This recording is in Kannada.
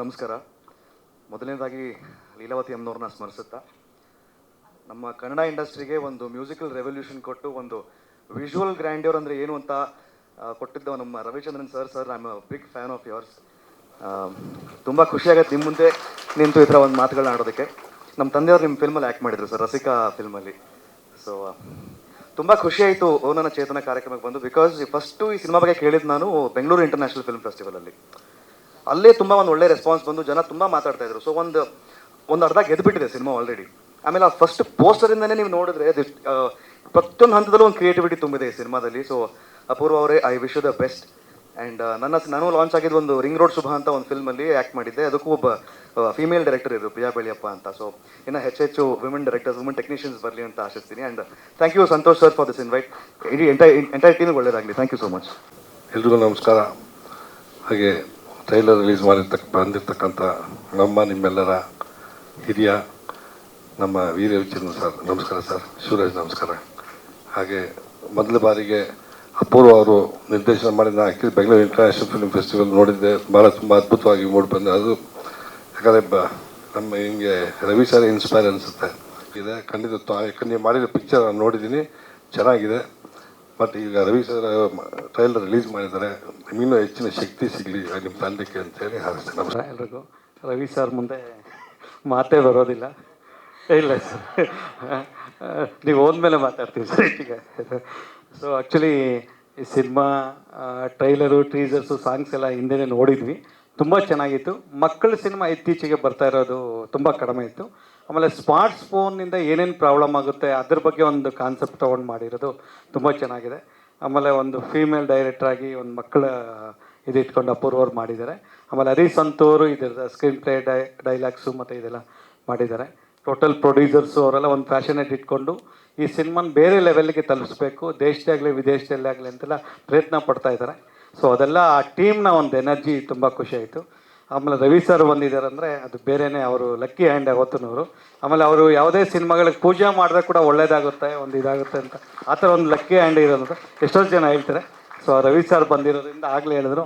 ನಮಸ್ಕಾರ. ಮೊದಲನೇದಾಗಿ ಲೀಲಾವತಿ ಅಮ್ಮನವ್ರನ್ನ ಸ್ಮರಿಸುತ್ತಾ, ನಮ್ಮ ಕನ್ನಡ ಇಂಡಸ್ಟ್ರಿಗೆ ಒಂದು ಮ್ಯೂಸಿಕಲ್ ರೆವಲ್ಯೂಷನ್ ಕೊಟ್ಟು ಒಂದು ವಿಜುವಲ್ ಗ್ರ್ಯಾಂಡ್ಯೂರ್ ಅಂದರೆ ಏನು ಅಂತ ಕೊಟ್ಟಿದ್ದ ನಮ್ಮ Ravichandran sir sir I am big fan of yours ತುಂಬ ಖುಷಿಯಾಗತ್ತೆ ನಿಮ್ಮ ಮುಂದೆ ನಿಂತು ಈ ಥರ ಒಂದು ಮಾತುಗಳನ್ನ ಆಡೋದಕ್ಕೆ. ನಮ್ಮ ತಂದೆಯವರು ನಿಮ್ಮ ಫಿಲ್ಮಲ್ಲಿ ಆ್ಯಕ್ಟ್ ಮಾಡಿದ್ರು ಸರ್, ರಸಿಕಾ ಫಿಲ್ಮಲ್ಲಿ ಸೊ ತುಂಬ ಖುಷಿಯಾಯಿತು ಓ ನನ್ನ ಚೇತನ ಕಾರ್ಯಕ್ರಮಕ್ಕೆ ಬಂದು ಬಿಕಾಸ್ ಫಸ್ಟು ಈ ಸಿನಿಮಾ ಬಗ್ಗೆ ಕೇಳಿದ್ದು ನಾನು ಬೆಂಗಳೂರು ಇಂಟರ್ನ್ಯಾಷನಲ್ ಫಿಲ್ಮ್ ಫೆಸ್ಟಿವಲಲ್ಲಿ ಅಲ್ಲೇ ತುಂಬ ಒಂದು ಒಳ್ಳೆ ರೆಸ್ಪಾನ್ಸ್ ಬಂದು ಜನ ತುಂಬ ಮಾತಾಡ್ತಾ ಇದ್ರು. ಸೊ ಒಂದು ಒಂದು ಅರ್ಧ ಗೆದ್ದುಬಿಟ್ಟಿದೆ ಸಿನಿಮಾ ಆಲ್ರೆಡಿ ಆಮೇಲೆ ಆ ಫಸ್ಟ್ ಪೋಸ್ಟರಿಂದನೇ ನೀವು ನೋಡಿದ್ರೆ ಪ್ರತಿಯೊಂದು ಹಂತದಲ್ಲೂ ಒಂದು ಕ್ರಿಯೇಟಿವಿಟಿ ತುಂಬಿದೆ ಈ ಸಿನಿಮಾದಲ್ಲಿ. ಸೊ ಅಪೂರ್ವ ಅವರೇ I wish the best and ನನ್ನ, ನಾನು ಲಾಂಚ್ ಆಗಿದ್ದು ಒಂದು ರಿಂಗ್ ರೋಡ್ ಶುಭ ಅಂತ ಒಂದು ಫಿಲ್ಮಲ್ಲಿ ಆ್ಯಕ್ಟ್ ಮಾಡಿದ್ದೆ. ಅದಕ್ಕೂ ಒಬ್ಬ ಫೀಮೇಲ್ ಡೈರೆಕ್ಟರ್ ಇದ್ದರು ಪ್ರಿಯಾ ಬೆಳಿಯಪ್ಪ ಅಂತ. ಸೊ ಇನ್ನು ಹೆಚ್ಚೆಚ್ಚು ವಿಮೆನ್ ಡೈರೆಕ್ಟರ್ಸ್ ವುಮೆನ್ ಟೆಕ್ನಿಷಿಯನ್ಸ್ ಬರಲಿ ಅಂತ ಆಶಿಸ್ತೀನಿ. And thank you Santosh sir for this invite ಇಡೀ ಎಂಟೈರ್ ಎಂಟೈರ್ ಟೀಮಿಗೆ ಒಳ್ಳೆಯದಾಗಲಿ ಥ್ಯಾಂಕ್ ಯು ಸೊ ಮಚ್ ಎಲ್ರಿಗೂ ನಮಸ್ಕಾರ. ಹಾಗೆ ಟ್ರೈಲರ್ ರಿಲೀಸ್ ಮಾಡಿರ್ತಕ್ಕ ಬಂದಿರ್ತಕ್ಕಂಥ ನಮ್ಮ ನಿಮ್ಮೆಲ್ಲರ ಹಿರಿಯ ನಮ್ಮ ವೀರ ವಿಚಂದ್ರ ಸರ್, ನಮಸ್ಕಾರ ಸರ್, ಶಿವರಾಜ್ ನಮಸ್ಕಾರ. ಹಾಗೆ ಮೊದಲ ಬಾರಿಗೆ ಅಪೂರ್ವ ಅವರು ನಿರ್ದೇಶನ ಮಾಡಿದ actually Bengaluru international film festival ನೋಡಿದ್ದೆ. ಭಾಳ ತುಂಬ ಅದ್ಭುತವಾಗಿ ಮೂಡಿ ಬಂದೆ. ಅದು ಯಾಕಂದರೆ ಬ, ನಮ್ಮ ಹಿಂಗೆ ರವಿ ಸರ್ ಇನ್ಸ್ಪೈರ್ ಅನಿಸುತ್ತೆ. ಇದೆ, ಖಂಡಿತ ನೀವು ಮಾಡಿದ ಪಿಕ್ಚರ್ ನಾನು ನೋಡಿದ್ದೀನಿ. ಚೆನ್ನಾಗಿದೆ. ಬಟ್ ಈಗ ರವಿ ಸರ್ ಟ್ರೈಲರ್ ರಿಲೀಸ್ ಮಾಡಿದ್ದಾರೆ. ಇನ್ನೂ ಹೆಚ್ಚಿನ ಶಕ್ತಿ ಸಿಗಲಿ ನಿಮ್ಮ ತಂಡಕ್ಕೆ ಅಂತೇಳಿ ಹಾರೈಸ್ತೇನೆ. ನಮಸ್ಕಾರ. ಎಲ್ರಿಗೂ. ರವಿ ಸರ್ ಮುಂದೆ ಮಾತೇ ಬರೋದಿಲ್ಲ. ಇಲ್ಲ ಸರ್. ನೀವು ಹೋದ್ಮೇಲೆ ಮಾತಾಡ್ತೀವಿ ಸರ್ ಈಗ ಸೊ ಆ್ಯಕ್ಚುಲಿ ಈ ಸಿನಿಮಾ ಟ್ರೈಲರು ಟ್ರೀಸರ್ಸು ಸಾಂಗ್ಸ್ ಎಲ್ಲ ಹಿಂದೆನೇ ನೋಡಿದ್ವಿ. ತುಂಬ ಚೆನ್ನಾಗಿತ್ತು. ಮಕ್ಕಳ ಸಿನಿಮಾ ಇತ್ತೀಚೆಗೆ ಬರ್ತಾ ಇರೋದು ತುಂಬ ಕಡಿಮೆ ಇತ್ತು. ಆಮೇಲೆ ಸ್ಮಾರ್ಟ್ ಫೋನ್ನಿಂದ ಏನೇನು ಪ್ರಾಬ್ಲಮ್ ಆಗುತ್ತೆ ಅದ್ರ ಬಗ್ಗೆ ಒಂದು ಕಾನ್ಸೆಪ್ಟ್ ತೊಗೊಂಡು ಮಾಡಿರೋದು ತುಂಬ ಚೆನ್ನಾಗಿದೆ. ಆಮೇಲೆ ಒಂದು ಫೀಮೇಲ್ ಡೈರೆಕ್ಟರ್ ಆಗಿ ಒಂದು ಮಕ್ಕಳ ಇದು ಇಟ್ಕೊಂಡು ಅಪೂರ್ವರು ಮಾಡಿದ್ದಾರೆ. ಆಮೇಲೆ ಹರೀಶ್ ಇದರ ಸ್ಕ್ರೀನ್ ಪ್ಲೇ ಡೈ ಡೈಲಾಗ್ಸು ಮತ್ತು ಇದೆಲ್ಲ ಮಾಡಿದ್ದಾರೆ. ಟೋಟಲ್ ಪ್ರೊಡ್ಯೂಸರ್ಸು ಅವರೆಲ್ಲ ಒಂದು ಫ್ಯಾಷನೇಟ್ ಇಟ್ಕೊಂಡು ಈ ಸಿನಿಮಾನ ಬೇರೆ ಲೆವೆಲ್ಗೆ ತಲುಪಿಸ್ಬೇಕು. ದೇಶದಾಗಲಿ ವಿದೇಶದಲ್ಲೇ ಆಗಲಿ ಅಂತೆಲ್ಲ ಪ್ರಯತ್ನ ಪಡ್ತಾ ಇದ್ದಾರೆ. ಸೊ ಅದೆಲ್ಲ ಆ ಟೀಮ್ನ ಒಂದು ಎನರ್ಜಿ ತುಂಬ ಖುಷಿ ಆಯಿತು. ಆಮೇಲೆ ರವಿ ಸರ್ ಬಂದಿದ್ದಾರೆ ಅಂದರೆ ಅದು ಬೇರೆಯೇ ಅವರು ಲಕ್ಕಿ ಹ್ಯಾಂಡ್ ಆಗೋತನವರು ಆಮೇಲೆ ಅವರು ಯಾವುದೇ ಸಿನಿಮಾಗಳಿಗೆ ಪೂಜೆ ಮಾಡಿದ್ರೆ ಕೂಡ ಒಳ್ಳೇದಾಗುತ್ತೆ, ಒಂದು ಇದಾಗುತ್ತೆ ಅಂತ. ಆ ಥರ ಒಂದು ಲಕ್ಕಿ ಹ್ಯಾಂಡ್ ಇರೋದು ಎಷ್ಟೊಂದು ಜನ ಹೇಳ್ತಾರೆ. ಸೊ ರವಿ ಸರ್ ಬಂದಿರೋದ್ರಿಂದ ಆಗಲೇ ಹೇಳಿದ್ರು.